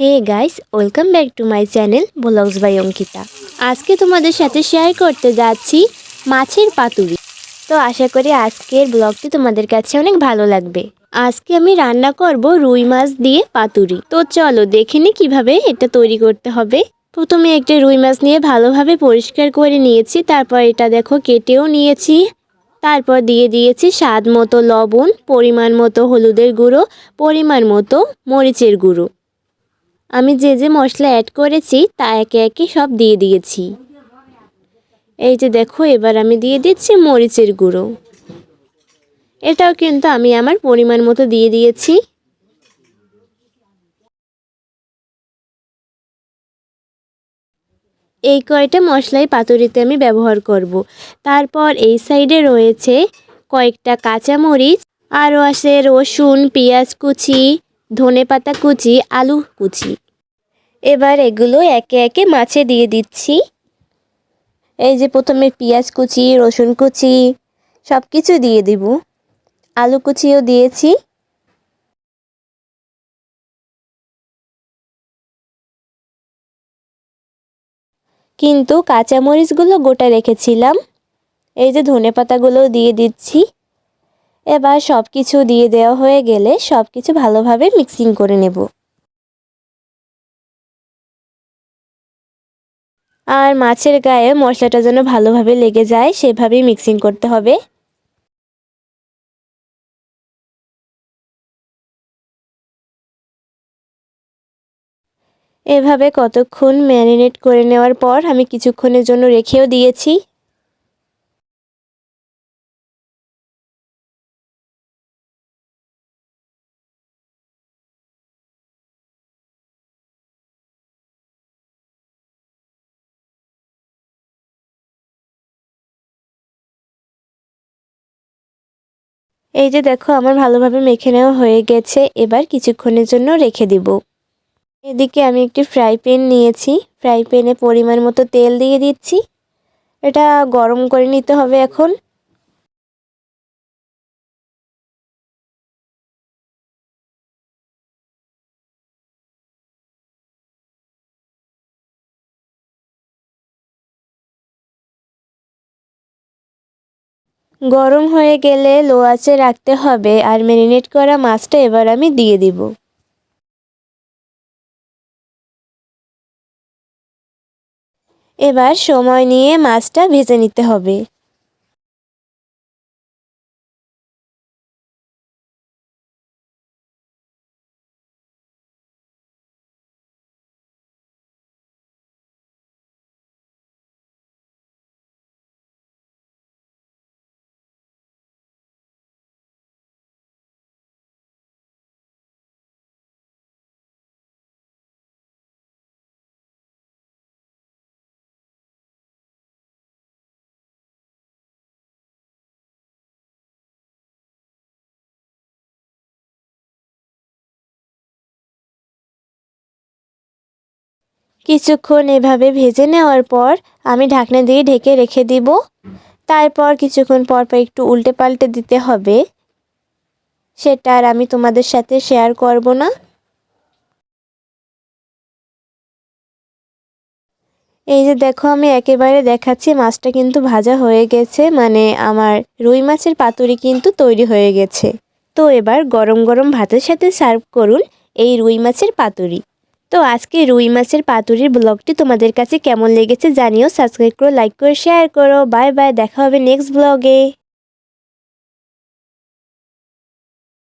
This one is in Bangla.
Hey guys welcome back to my channel blogs by Ankita আজকে তোমাদের সাথে শেয়ার করতে যাচ্ছি মাছের পাতুরি। তো আশা করি আজকের ব্লগটি তোমাদের কাছে অনেক ভালো লাগবে। আজকে আমি রান্না করব রুই মাছ দিয়ে পাতুরি। তো চলো দেখে নি কীভাবে এটা তৈরি করতে হবে। প্রথমে একটা রুই মাছ নিয়ে ভালোভাবে পরিষ্কার করে নিয়েছি। তারপর এটা দেখো কেটেও নিয়েছি। তারপর দিয়ে দিয়েছি স্বাদ মতো লবণ, পরিমাণ মতো হলুদের গুঁড়ো, পরিমাণ মতো মরিচের গুঁড়ো। আমি যে যে মশলা অ্যাড করেছি, তা একে একে সব দিয়ে দিয়েছি। এই যে দেখো, এবার আমি দিয়ে দিচ্ছি মরিচের গুঁড়ো। এটাও কিন্তু আমি আমার পরিমাণ মতো দিয়ে দিয়েছি। এই কয়টা মশলাই পাতুরিতে আমি ব্যবহার করব। তারপর এই সাইডে রয়েছে কয়েকটা কাঁচামরিচ, আরও আছে রসুন, পেঁয়াজ কুচি ধনে পাতা কুচি, আলু কুচি। এবার এগুলো একে একে মাছে দিয়ে দিচ্ছি। এই যে প্রথমে পেঁয়াজ কুচি, রসুন কুচি সব কিছু দিয়ে দিব। আলু কুচিও দিয়েছি। কিন্তু কাঁচামরিচগুলো গোটা রেখেছিলাম। এই যে ধনে পাতাগুলো দিয়ে দিচ্ছি। এবার সব কিছু দিয়ে দেওয়া হয়ে গেলে সব কিছু ভালোভাবে মিক্সিং করে নেব। আর মাছের গায়ে মশলাটা যেন ভালোভাবে লেগে যায়, সেভাবেই মিক্সিং করতে হবে। এভাবে কতক্ষণ ম্যারিনেট করে নেওয়ার পর আমি কিছুক্ষণের জন্য রেখেও দিয়েছি। এই যে দেখো, আমার ভালোভাবে মেখে নেওয়া হয়ে গেছে। এবার কিছুক্ষণের জন্য রেখে দিব। এদিকে আমি একটি ফ্রাই প্যান নিয়েছি। ফ্রাই প্যানে পরিমাণ মতো তেল দিয়ে দিচ্ছি। এটা গরম করে নিতে হবে এখন। গরম হয়ে গেলে লো আঁচে রাখতে হবে আর ম্যারিনেট করা মাছটা এবার আমি দিয়ে দিব। এবার সময় নিয়ে মাছটা ভেজে নিতে হবে। কিছুক্ষণ এভাবে ভেজে নেওয়ার পর আমি ঢাকনা দিয়ে ঢেকে রেখে দিব। তারপর কিছুক্ষণ পর পর একটু উল্টে পাল্টে দিতে হবে। সেটা আর আমি তোমাদের সাথে শেয়ার করব না। এই যে দেখো, আমি একেবারে দেখাচ্ছি, মাছটা কিন্তু ভাজা হয়ে গেছে। মানে আমার রুই মাছের পাতুরি কিন্তু তৈরি হয়ে গেছে। তো এবার গরম গরম ভাতের সাথে সার্ভ করুন এই রুই মাছের পাতুরি। তো আজকে রুই মাছের পাতুরির ব্লগটি তোমাদের কাছে কেমন লেগেছে জানিও। সাবস্ক্রাইব করো লাইক করো শেয়ার করো। বাই বাই দেখা হবে নেক্সট ব্লগে